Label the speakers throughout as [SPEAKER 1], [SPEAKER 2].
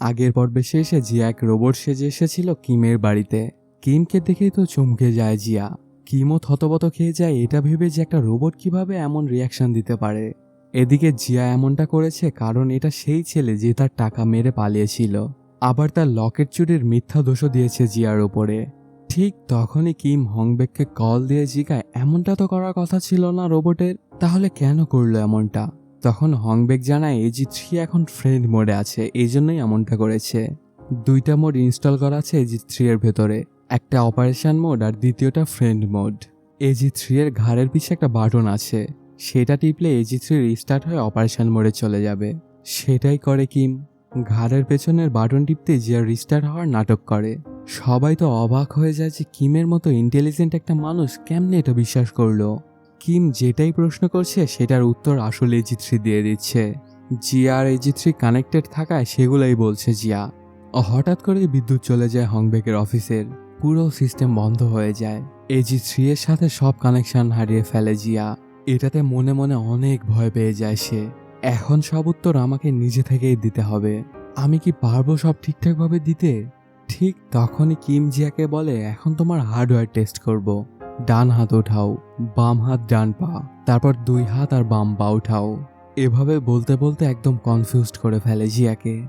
[SPEAKER 1] আগের পর্বে শেষে জিয়া এক রোবট সেজে এসেছিল কিমের বাড়িতে। কিমকে দেখেই তো চমকে যায় জিয়া। কিমও থতবত খেয়ে যায়, এটা ভেবে যে একটা রোবট কীভাবে এমন রিয়াকশন দিতে পারে। এদিকে জিয়া এমনটা করেছে কারণ এটা সেই ছেলে যে তার টাকা মেরে পালিয়েছিল। আবার তার লকেট চুরির মিথ্যা দোষও দিয়েছে জিয়ার ওপরে ঠিক তখনই কিম হংবেককে কল দিয়ে জিগায়, এমনটা তো করার কথা ছিল না রোবটের, তাহলে কেন করল এমনটা? তখন হংবেক জানায় এজি থ্রি এখন ফ্রেন্ড মোডে আছে, এই জন্যই এমনটা করেছে। দুইটা মোড ইনস্টল করা আছে এজি থ্রি এর ভেতরে, একটা অপারেশন মোড আর দ্বিতীয়টা ফ্রেন্ড মোড। এজি থ্রি এর ঘাড়ের পিছে একটা বাটন আছে, সেটা টিপলে এজি থ্রি রিস্টার্ট হয়ে অপারেশন মোডে চলে যাবে। সেটাই করে কিম। ঘাড়ের পেছনের বাটন টিপতে জিয়া রিস্টার্ট হওয়ার নাটক করে। সবাই তো অবাক হয়ে যায় যে কিমের মতো ইন্টেলিজেন্ট একটা মানুষ কেমনে এটা বিশ্বাস করল। কিম যেটাই প্রশ্ন করছে, সেটার উত্তর আসলে এজি থ্রি দিয়ে দিচ্ছে। জিয়া আর এজি থ্রি কানেক্টেড থাকায় সেগুলোই বলছে জিয়া। হঠাৎ করে বিদ্যুৎ চলে যায় হংবেকের অফিসের। পুরো সিস্টেম বন্ধ হয়ে যায়। এজি থ্রি এর সাথে সব কানেকশন হারিয়ে ফেলে জিয়া। এটাতে মনে মনে অনেক ভয় পেয়ে যায় সে। এখন সব উত্তর আমাকে নিজে থেকেই দিতে হবে। আমি কি পারব সব ঠিকঠাকভাবে দিতে? ঠিক তখনই কিম জিয়াকে বলে, এখন তোমার হার্ডওয়্যার টেস্ট করব। ডান হাত ওঠাও, বাম হাত ডান পা, তারপর দুই হাত আর বাম পা উঠাও এভাবে বলতে বলতে একদম কনফিউজড করে ফেলে জিয়াকে।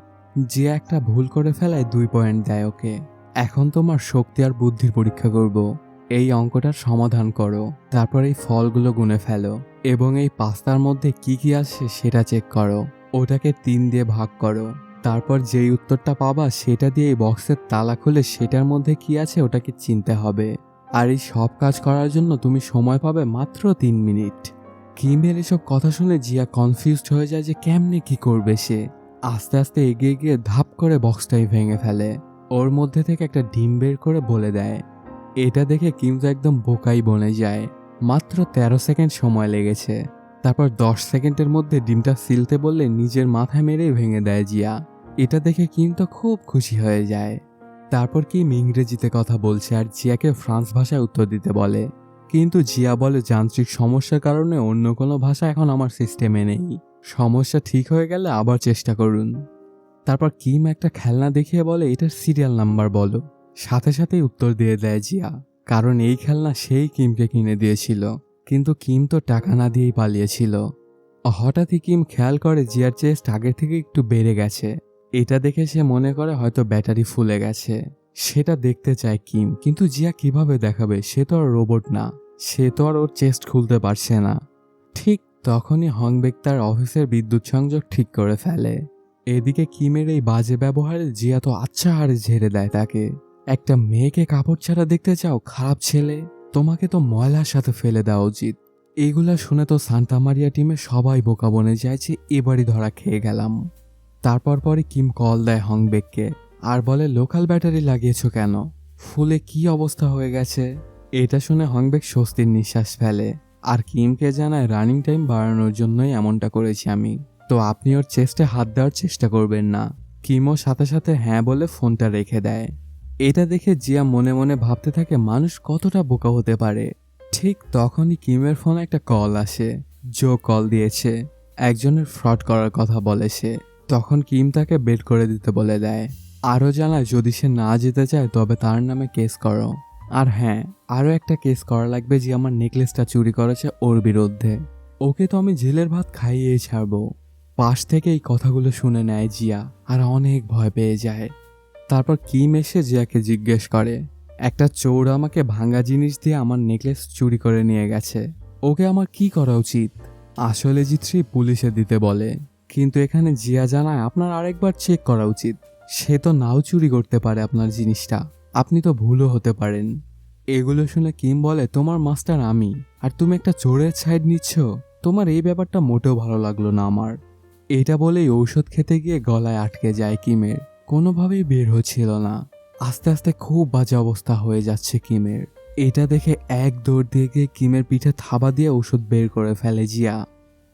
[SPEAKER 1] জিয়া একটা ভুল করে ফেলায় দুই পয়েন্ট দেয় ওকে। এখন তোমার শক্তি আর বুদ্ধির পরীক্ষা করব। এই অঙ্কটার সমাধান করো। তারপর এই ফলগুলো গুনে ফেলো। এবং এই পাস্তার মধ্যে কি কি আছে সেটা চেক করো। ওটাকে তিন দিয়ে ভাগ করো। তারপর যেই উত্তরটা পাবা সেটা দিয়ে এই বক্সের তালা খুলে সেটার মধ্যে কি আছে ওটাকে চিনতে হবে। আর এই সব কাজ করার জন্য তুমি সময় পাবে মাত্র তিন মিনিট। কিমের এসব কথা শুনে জিয়া কনফিউজড হয়ে যায় যে কেমনে কি করবে সে। আস্তে আস্তে এগিয়ে গিয়ে ধাপ করে বক্সটাই ভেঙে ফেলে। ওর মধ্যে থেকে একটা ডিম বের করে বলে দেয়। এটা দেখে কিম তো একদম বোকাই বনে যায়। মাত্র তেরো সেকেন্ড সময় লেগেছে। তারপর দশ সেকেন্ডের মধ্যে ডিমটা সিলতে বললে নিজের মাথায় মেরেই ভেঙে দেয় জিয়া। এটা দেখে কিম তো খুব খুশি হয়ে যায়। তারপর কিম ইংরেজিতে কথা বলছে আর জিয়াকে ফ্রান্স ভাষায় উত্তর দিতে বলে। কিন্তু জিয়া বলে, যান্ত্রিক সমস্যার কারণে অন্য কোনো ভাষা এখন আমার সিস্টেমে নেই। সমস্যা ঠিক হয়ে গেলে আবার চেষ্টা করুন। তারপর কিম একটা খেলনা দেখিয়ে বলে, এটার সিরিয়াল নাম্বার বলো। সাথে সাথেই উত্তর দিয়ে দেয় জিয়া, কারণ এই খেলনা সেই কিমকে কিনে দিয়েছিল। কিন্তু কিম তো টাকা না দিয়েই পালিয়েছিল। হঠাৎই কিম খেয়াল করে জিয়ার চেস্ট আগের থেকে একটু বেড়ে গেছে। এটা দেখে সে মনে করে হয়তো ব্যাটারি ফুলে গেছে। সেটা দেখতে চায় কিম, কিন্তু জিয়া কীভাবে দেখাবে? সে তো আর রোবট না। সে তো আর ওর চেস্ট খুলতে পারছে না। ঠিক তখনই হংবেক তার অফিসের বিদ্যুৎ সংযোগ ঠিক করে ফেলে। এদিকে কিমের এই বাজে ব্যবহারে জিয়া তো আচ্ছা হারে ঝেড়ে দেয় তাকে। একটা মেয়েকে কাপড় ছাড়া দেখতে চাও, খারাপ ছেলে? তোমাকে তো ময়লার সাথে ফেলে দেওয়া উচিত। এগুলা শুনে তো সান্তা মারিয়া টিমে সবাই বোকা বনে যায় এবারই ধরা খেয়ে গেলাম। তারপর পরে কিম কল দেয় হংবেককে আর বলে, লোকাল ব্যাটারি লাগিয়েছো কেন? ফুলে কি অবস্থা হয়ে গেছে? এটা শুনে হংবেক স্বস্তির নিঃশ্বাস ফেলে। আর কিমকে জানায়, রানিং টাইম বাড়ানোর জন্যই এমনটা করেছি আমি। তো আপনি ওর চেস্টে হাত দেওয়ার চেষ্টা করবেন না। কিমও সাথে সাথে হ্যাঁ বলে ফোনটা রেখে দেয়। এটা দেখে জিয়া মনে মনে ভাবতে থাকে, মানুষ কতটা বোকা হতে পারে? ঠিক তখনই কিমের ফোনে একটা কল আসে। জো কল দিয়েছে। একজনের ফ্রড করার কথা বলে সে। তখন কিম তাকে বের করে দিতে বলে দেয়। আরও জানায়, যদি সে না যেতে চায়, তবে তার নামে কেস করো। আর হ্যাঁ আরও একটা কেস করা লাগবে যে আমার নেকলেসটা চুরি করেছে ওর বিরুদ্ধে। ওকে তো আমি জেলের ভাত খাইয়েই ছাড়বো। পাশ থেকে এই কথাগুলো শুনে নেয় জিয়া, আর অনেক ভয় পেয়ে যায়। তারপর কিম এসে জিয়াকে জিজ্ঞেস করে, একটা চোর আমাকে ভাঙা জিনিস দিয়ে আমার নেকলেস চুরি করে নিয়ে গেছে। ওকে আমার কি করা উচিত? আসলে জিত্রি পুলিশে দিতে বলে। কিন্তু এখানে জিয়া জানায় আপনার আরেকবার চেক করা উচিত। সে তো নাও চুরি করতে পারে আপনার জিনিসটা। আপনি তো ভুলও হতে পারেন। এগুলো শুনে কিম বলে, তোমার মাস্টার আমি, আর তুমি একটা চোরের সাইড নিচ্ছ। তোমার এই ব্যাপারটা মোটেও ভালো লাগল না আমার। এটা বলেই ঔষধ খেতে গিয়ে গলায় আটকে যায় কিমের। কোনোভাবেই বের হচ্ছিল না। আস্তে আস্তে খুব বাজে অবস্থা হয়ে যাচ্ছে কিমের। এটা দেখে এক দৌড় দিয়ে গিয়ে কিমের পিঠে থাবা দিয়ে ওষুধ বের করে ফেলে জিয়া।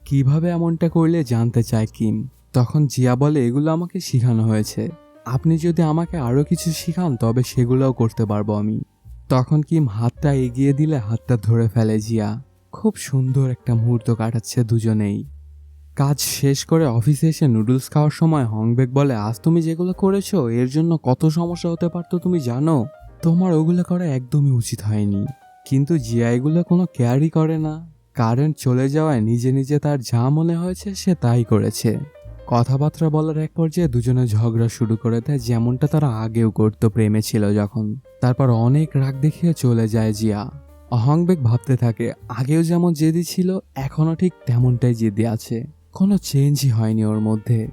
[SPEAKER 1] কীভাবে এমনটা করলে জানতে চায় কিম? তখন জিয়া বলে, এগুলো আমাকে শেখানো হয়েছে। আপনি যদি আমাকে আরও কিছু শিখান, তবে সেগুলোও করতে পারব আমি। তখন কিম হাতটা এগিয়ে দিলে হাতটা ধরে ফেলে জিয়া। খুব সুন্দর একটা মুহূর্ত কাটাচ্ছে দুজনেই। কাজ শেষ করে অফিসে এসে নুডলস খাওয়ার সময় হংবেক বলে, আজ তুমি যেগুলো করেছ, এর জন্য কত সমস্যা হতে পারতো তুমি জানো? তোমার ওগুলো করা একদমই উচিত হয়নি। কিন্তু জিয়া এগুলো কোনো কেয়ারই করে না। কারেন্ট চলে যাওয়ায় নিজে নিজে তার যা মনে হয়েছে সে তাই করেছে। কথাবার্তা বলার এক পর্যায়ে দুজনে ঝগড়া শুরু করে দেয়, যেমনটা তারা আগেও করতো প্রেমে ছিল যখন। তারপর অনেক রাগ দেখিয়ে চলে যায় জিয়া। অহংবেগ ভাবতে থাকে, আগেও যেমন জেদি ছিল, এখনও ঠিক তেমনটাই জেদি আছে। কোনো চেঞ্জই হয়নি ওর মধ্যে।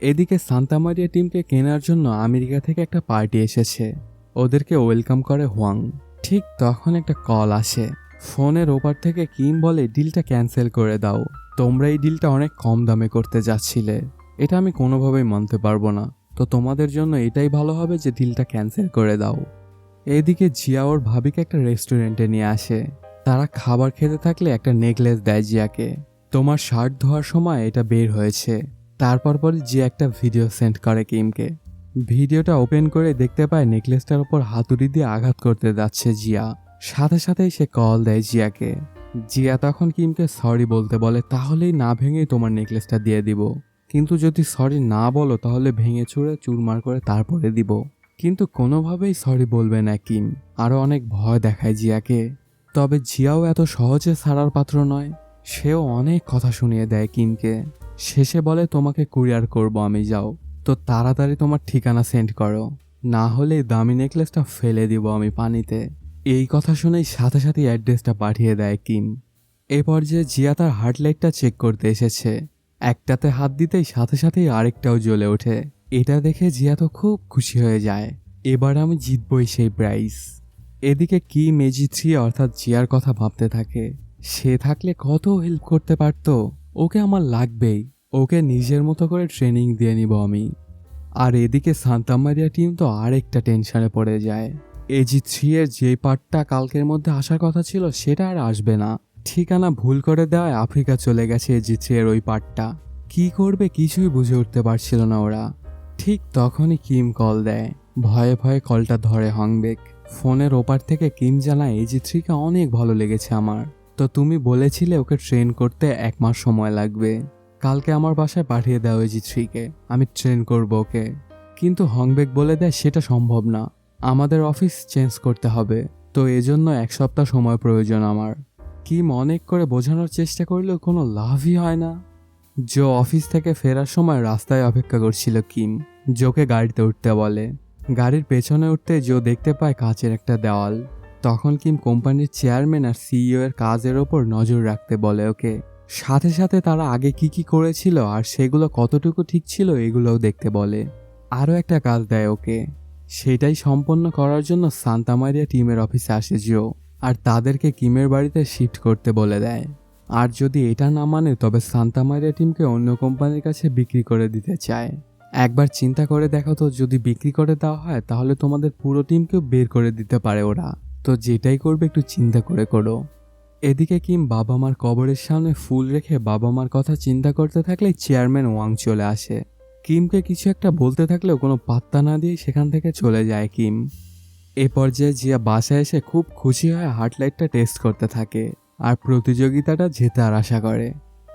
[SPEAKER 1] এদিকে সান্তামারিয়া টিমকে কেনার জন্য আমেরিকা থেকে একটা পার্টি এসেছে। ওদেরকে ওয়েলকাম করে হোয়াং। ঠিক তখন একটা কল আসে। ফোনের ওপার থেকে কিম বলে ডিলটা ক্যান্সেল করে দাও। তোমরা এই ডিলটা অনেক কম দামে করতে যাচ্ছিলে। এটা আমি কোনোভাবেই মানতে পারব না। তো তোমাদের জন্য এটাই ভালো হবে যে ডিলটা ক্যান্সেল করে দাও। এদিকে জিয়া ওর ভাবিকে একটা রেস্টুরেন্টে নিয়ে আসে। তারা খাবার খেতে থাকলে একটা নেকলেস দেয় জিয়াকে। তোমার শার্ট ধোয়ার সময় এটা বের হয়েছে। তারপর পরে জিয়া একটা ভিডিও সেন্ড করে কিমকে। ভিডিওটা ওপেন করে দেখতে পায় নেকলেসটার ওপর হাতুড়ি দিয়ে আঘাত করতে যাচ্ছে জিয়া। সাথে সাথেই সে কল দেয় জিয়াকে। জিয়া তখন কিমকে সরি বলতে বলে, তাহলেই না ভেঙেই তোমার নেকলেসটা দিয়ে দিব। কিন্তু যদি সরি না বলো, তাহলে ভেঙে চুড়ে চুরমার করে তারপরে দিব। কিন্তু কোনোভাবেই সরি বলবে না কিম। আরও অনেক ভয় দেখায় জিয়াকে। তবে জিয়াও এত সহজে ছাড়ার পাত্র নয়। সেও অনেক কথা শুনিয়ে দেয় কিমকে। শেষে বলে, তোমাকে কুরিয়ার করব আমি, যাও। তো তাড়াতাড়ি তোমার ঠিকানা সেন্ড করো। না হলে দামি নেকলেসটা ফেলে দিব আমি পানিতে। এই কথা শুনেই সাথে সাথে অ্যাড্রেসটা পাঠিয়ে দেয় কিম। এ পর্যায়ে জিয়া তার হার্টলাইটটা চেক করতে এসেছে। একটাতে হাত দিতেই সাথে সাথেই আরেকটাও জ্বলে ওঠে। এটা দেখে জিয়া তো খুব খুশি হয়ে যায়। এবার আমি জিতবই সেই প্রাইজ এদিকে কি মেজি থ্রি অর্থাৎ জিয়ার কথা ভাবতে থাকে। সে থাকলে কত হেল্প করতে পারতো? ওকে আমার লাগবেই। ওকে নিজের মতো করে ট্রেনিং দিয়ে নিব আমি। আর এদিকে সান্তামারিয়া টিম তো আরেকটা টেনশনে পড়ে যায়। এজি থ্রি এর যে পার্টটা কালকের মধ্যে আসার কথা ছিল, সেটা আর আসবে না। ঠিকানা ভুল করে দেওয়ায় আফ্রিকা চলে গেছে এজি থ্রি এর ওই পার্টটা কি করবে কিছুই বুঝে উঠতে পারছিল না ওরা। ঠিক তখনই কিম কল দেয়। ভয়ে ভয়ে কলটা ধরে হংবেক। ফোনের ওপার থেকে কিম জানায় এজি থ্রিকে অনেক ভালো লেগেছে আমার। তো তুমি বলেছিলে ওকে ট্রেন করতে এক মাস সময় লাগবে। কালকে আমার বাসায় পাঠিয়ে দাও এজি থ্রিকে আমি ট্রেন করব ওকে। কিন্তু হংবেক বলে দেয়, সেটা সম্ভব না। আমাদের অফিস চেঞ্জ করতে হবে, তো এজন্য এক সপ্তাহ সময় প্রয়োজন আমার। কিম অনেক করে বোঝানোর চেষ্টা করলেও কোনো লাভই হয় না। জো অফিস থেকে ফেরার সময় রাস্তায় অপেক্ষা করছিল কিম, জোকে গাড়িতে উঠতে বলে। গাড়ির পেছনে উঠতে জো দেখতে পায় কাচের একটা দেওয়াল। তখন কিম কোম্পানির চেয়ারম্যান আর সিইও এর কাজের ওপর নজর রাখতে বলে ওকে। সাথে সাথে তারা আগে কি কি করেছিল আর সেগুলো কতটুকু ঠিক ছিল এগুলোও দেখতে বলে। আরও একটা কাজ দেয় ওকে। সেটাই সম্পন্ন করার জন্য সান্তামারিয়া টিমের অফিসে আসে জিও, আর তাদেরকে কিমের বাড়িতে শিফট করতে বলে দেয়। আর যদি এটা না মানে তবে সান্তামারিয়া টিমকে অন্য কোম্পানির কাছে বিক্রি করে দিতে চায়। একবার চিন্তা করে দেখো তো, যদি বিক্রি করে দেওয়া হয়, তাহলে তোমাদের পুরো টিমকেও বের করে দিতে পারে ওরা। তো যেটাই করবে, একটু চিন্তা করে করো। এদিকে কিম বাবা মার কবরের সামনে ফুল রেখে বাবা মার কথা চিন্তা করতে থাকলে চেয়ারম্যান ওয়াং চলে আসে। কিমকে কিছু একটা বলতে থাকলেও কোনো পাত্তা না দিয়ে সেখান থেকে চলে যায় কিম। এ পর্যায়ে জিয়া বাসায় এসে খুব খুশি হয়ে হার্টলাইটটা টেস্ট করতে থাকে আর প্রতিযোগিতাটা জেতার আশা করে।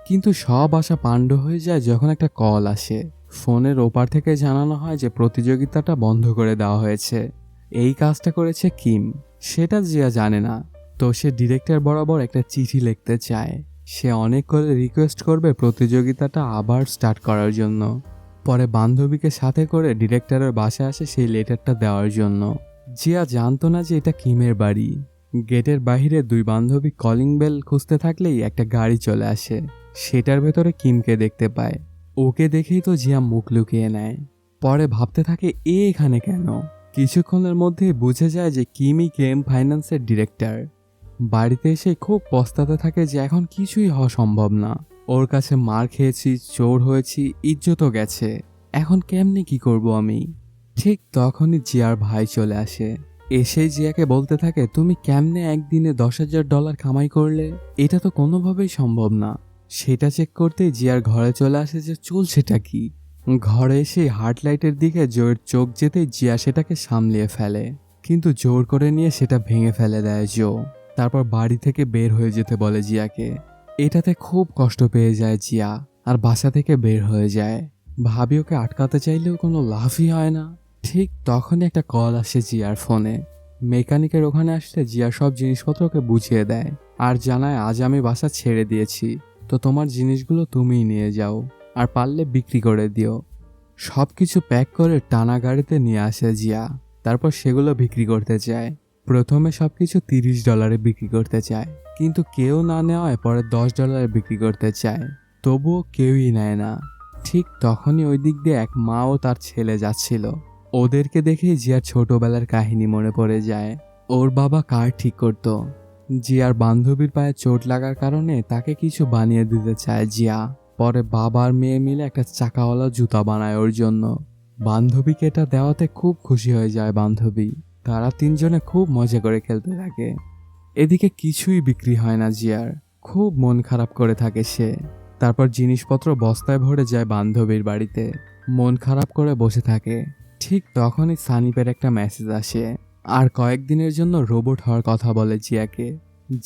[SPEAKER 1] কিন্তু সব আশা পাণ্ড হয়ে যায় যখন একটা কল আসে। ফোনের ওপার থেকে জানানো হয় যে প্রতিযোগিতাটা বন্ধ করে দেওয়া হয়েছে। এই কাজটা করেছে কিম। সেটা জিয়া জানে না। তো সে ডিরেক্টর বরাবর একটা চিঠি লিখতে চায়। সে অনেক করে রিকোয়েস্ট করবে প্রতিযোগিতাটা আবার স্টার্ট করার জন্য। পরে বান্ধবীকে সাথে করে ডিরেক্টরের বাসায় আসে সেই লেটারটা দেওয়ার জন্য। জিয়া জানতো না যে এটা কিমের বাড়ি। গেটের বাইরে দুই বান্ধবী কলিং বেল খুঁজতে থাকলেই একটা গাড়ি চলে আসে। সেটার ভেতরে কিমকে দেখতে পায়। ওকে দেখেই তো জিয়া মুখ লুকিয়ে নেয়। পরে ভাবতে থাকে, এ এখানে কেন? কিছুক্ষণের মধ্যে বুঝে যায় যে কিমি কেম ফাইন্যান্সের ডিরেক্টর। বাড়িতে এসে খুব পস্তাতে থাকে যে এখন কিছুই হওয়া সম্ভব না। ওর কাছে মার খেয়েছি, চোর হয়েছি ইজ্জতও গেছে। এখন কেমনে কি করব আমি? ঠিক তখনই জিয়ার ভাই চলে আসে। এসেই জিয়াকে বলতে থাকে, তুমি কেমনে একদিনে দশ হাজার ডলার কামাই করলে? এটা তো কোনোভাবেই সম্ভব না। সেটা চেক করতেই জিয়ার ঘরে চলে আসে যে, চলছেটা কি? ঘরে এসে হার্ট লাইটের দিকে জোর চোখ যেতেই জিয়া সেটাকে সামলিয়ে ফেলে। কিন্তু জোর করে নিয়ে সেটা ভেঙে ফেলে দেয় জো। তারপর বাড়ি থেকে বের হয়ে যেতে বলে জিয়াকে। এটাতে খুব কষ্ট পেয়ে যায় জিয়া, আর বাসা থেকে বের হয়ে যায়। ভাবি ওকে আটকাতে চাইলেও কোনো লাভই হয় না। ঠিক তখনই একটা কল আসে জিয়ার ফোনে। মেকানিকের ওখানে আসলে জিয়া সব জিনিসপত্র ওকে বুঝিয়ে দেয়, আর জানায়, আজ আমি বাসা ছেড়ে দিয়েছি। তো তোমার জিনিসগুলো তুমিই নিয়ে যাও, আর পারলে বিক্রি করে দিও। সব কিছু প্যাক করে টানা গাড়িতে নিয়ে আসে জিয়া, তারপর সেগুলো বিক্রি করতে চায়। প্রথমে সব কিছু তিরিশ ডলারে বিক্রি করতে চায়, কিন্তু কেউ না নেওয়ায় পরে দশ ডলারে বিক্রি করতে চায়। তবুও কেউই নেয় না। ঠিক তখনই ওই দিক দিয়ে এক মা ও তার ছেলে যাচ্ছিল। ওদেরকে দেখেই জিয়ার ছোটবেলার কাহিনী মনে পড়ে যায়। ওর বাবা কার ঠিক করত? জিয়ার বান্ধবীর পায়ে চোট লাগার কারণে তাকে কিছু বানিয়ে দিতে চায় জিয়া। পরে বাবার মেয়ে মিলে একটা চাকাওয়ালা জুতা বানায় ওর জন্য। বান্ধবীকে এটা দেওয়াতে খুব খুশি হয়ে যায় বান্ধবী। তারা তিনজনে খুব মজা করে খেলতে থাকে। এদিকে কিছুই বিক্রি হয় না জিয়ার। খুব মন খারাপ করে থাকে সে। তারপর জিনিসপত্র বস্তায় ভরে যায় বান্ধবীর বাড়িতে। মন খারাপ করে বসে থাকে। ঠিক তখনই সানিপের একটা মেসেজ আসে। আর কয়েকদিনের জন্য রোবট হওয়ার কথা বলে জিয়াকে।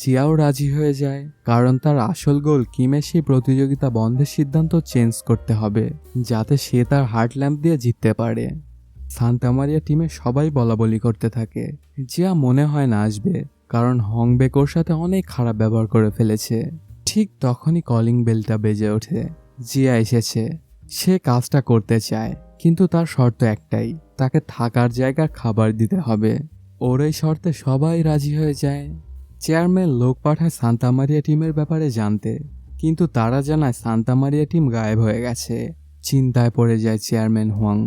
[SPEAKER 1] জিয়াও রাজি হয়ে যায়। কারণ তার আসল গোল কিমের সেই প্রতিযোগিতা বন্ধের সিদ্ধান্ত চেঞ্জ করতে হবে। যাতে সে তার হার্ট ল্যাম্প দিয়ে জিততে পারে। সান্তামারিয়া টিমে সবাই বলা বলি করতে থাকে। জিয়া মনে হয় না আসবে, কারণ হংবেক ওর সাথে অনেক খারাপ ব্যবহার করে ফেলেছে। ঠিক তখনই কলিং বেলটা বেজে ওঠে। জিয়া এসেছে। সে কাজটা করতে চায়, কিন্তু তার শর্ত একটাই, তাকে থাকার জায়গার খাবার দিতে হবে। ওর এই শর্তে সবাই রাজি হয়ে যায়। চেয়ারম্যান লোক পাঠায় সান্তামারিয়া টিমের ব্যাপারে জানতে, কিন্তু তারা জানায় সান্তামারিয়া টিম গায়েব হয়ে গেছে। চিন্তায় পড়ে যায় চেয়ারম্যান হোয়াং।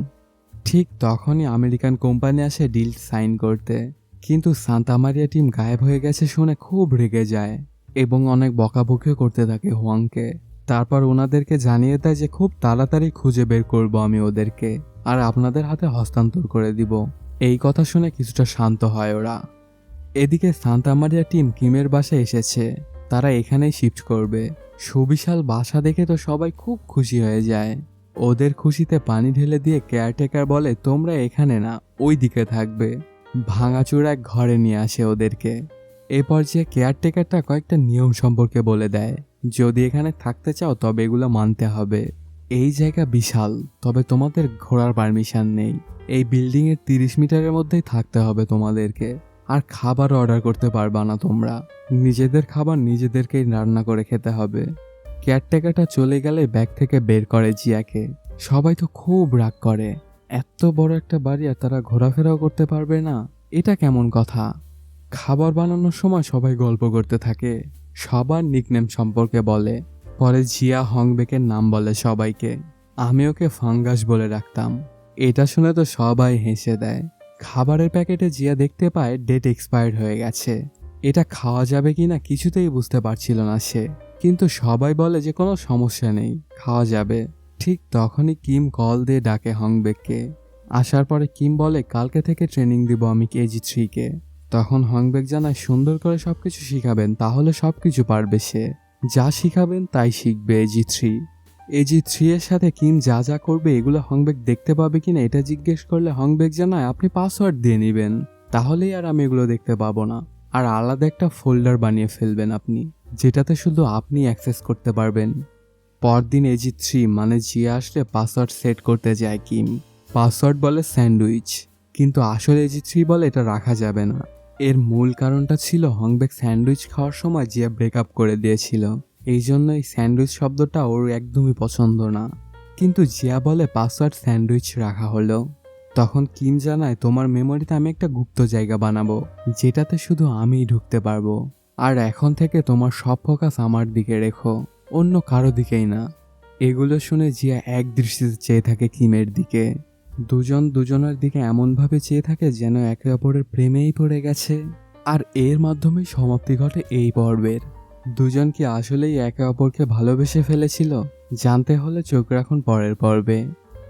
[SPEAKER 1] ঠিক তখনই আমেরিকান কোম্পানি আসে ডিল সাইন করতে। কিন্তু সান্তামারিয়া টিম গায়েব হয়ে গেছে শুনে খুব রেগে যায় এবং অনেক বকাবকিও করতে থাকে হোয়াংকে। তারপর ওনাদেরকে জানিয়ে দেয় যে খুব তাড়াতাড়ি খুঁজে বের করব আমি ওদেরকে আর আপনাদের হাতে হস্তান্তর করে দিব। এই কথা শুনে কিছুটা শান্ত হয় ওরা। এদিকে সান্তামারিয়া টিম কিমের বাসায় এসেছে। তারা এখানেই শিফট করবে। সুবিশাল বাসা দেখে তো সবাই খুব খুশি হয়ে যায়। ওদের খুশিতে পানি ঢেলে দিয়ে কেয়ারটেকার বলে, তোমরা এখানে না ওই দিকে থাকবে। ভাঙাচুর ঘরে নিয়ে আসে ওদেরকে। এ পর্যায়ে কেয়ারটেকারটা কয়েকটা নিয়ম সম্পর্কে বলে দেয়। যদি এখানে থাকতে চাও, তবে এগুলো মানতে হবে। এই জায়গা বিশাল, তবে তোমাদের ঘোরার পারমিশন নেই। এই বিল্ডিং এর তিরিশ মিটারের মধ্যেই থাকতে হবে তোমাদেরকে। আর খাবার অর্ডার করতে পারবা না তোমরা। নিজেদের খাবার নিজেদেরকেই রান্না করে খেতে হবে। কেয়ারটেকারটা চলে গেলে ব্যাগ থেকে বের করে জিয়াকে। সবাই তো খুব রাগ করে। এত বড় একটা বাড়ি আর তারা ঘোরাফেরাও করতে পারবে না। এটা কেমন কথা? খাবার বানানোর সময় সবাই গল্প করতে থাকে। সবার নিকনেম সম্পর্কে বলে। পরে জিয়া হংবেকের নাম বলে সবাইকে। আমি ওকে ফাঙ্গাস বলে রাখতাম। এটা শুনে তো সবাই হেসে দেয়। খাবারের প্যাকেটে জিয়া দেখতে পায় ডেট এক্সপায়ার্ড হয়ে গেছে। এটা খাওয়া যাবে কিনা কিছুতেই বুঝতে পারছিল না সে। কিন্তু সবাই বলে যে কোনো সমস্যা নেই, খাওয়া যাবে। ঠিক তখনই কিম কল দিয়ে ডাকে হংবেককে। আসার পরে কিম বলে, কালকে থেকে ট্রেনিং দিব আমি কেজি থ্রিকে। তখন হংবেক জানায়, সুন্দর করে সব কিছু শিখাবেন, তাহলে সব কিছু পারবে সে। যা শিখাবেন তাই শিখবে এজি থ্রি। এজি থ্রি এর সাথে কিম যা যা করবে, এগুলো হংবেক দেখতে পাবে কিনা এটা জিজ্ঞেস করলে হংবেক জানায়, আপনি পাসওয়ার্ড দিয়ে নেবেন, তাহলেই আর আমি এগুলো দেখতে পাবো না। আর আলাদা একটা ফোল্ডার বানিয়ে ফেলবেন আপনি। যেটাতে শুধু আপনি অ্যাক্সেস করতে পারবেন। পরদিন এজি থ্রি মানে জিয়া আসলে পাসওয়ার্ড সেট করতে যায় কিম পাসওয়ার্ড বলে স্যান্ডউইচ, কিন্তু আসলে এজি থ্রি বলে এটা রাখা যাবে না। এর মূল কারণটা ছিল হংবেক স্যান্ডউইচ খাওয়ার সময় জিয়া ব্রেকআপ করে দিয়েছিল। এই জন্য এই স্যান্ডউইচ শব্দটা ওর একদমই পছন্দ না। কিন্তু জিয়া বলে পাসওয়ার্ড স্যান্ডউইচ রাখা হলো। তখন কিম জানায়, তোমার মেমোরিতে আমি একটা গুপ্ত জায়গা বানাবো, যেটাতে শুধু আমিই ঢুকতে পারব। আর এখন থেকে তোমার সব ফোকাস আমার দিকে রেখো, অন্য কারও দিকেই না। এগুলো শুনে জিয়া এক দৃষ্টিতে চেয়ে থাকে কিমের দিকে। দুজন দুজনের দিকে এমনভাবে চেয়ে থাকে যেন একে অপরের প্রেমেই পড়ে গেছে। আর এর মাধ্যমে সমাপ্তি ঘটে এই পর্বের। দুজন কি আসলেই একে অপরকে ভালোবেসে ফেলেছিল? জানতে হলে চোখ রাখুন পরের পর্বে।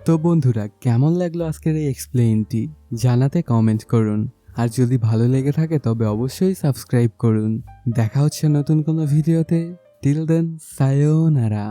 [SPEAKER 1] তো বন্ধুরা, কেমন লাগল আজকের এই এক্সপ্লেইনটি জানাতে কমেন্ট করুন। আর যদি ভালো লেগে থাকে তবে অবশ্যই সাবস্ক্রাইব করুন। দেখা হচ্ছে নতুন কোনো ভিডিওতে। Till then সায়োনারা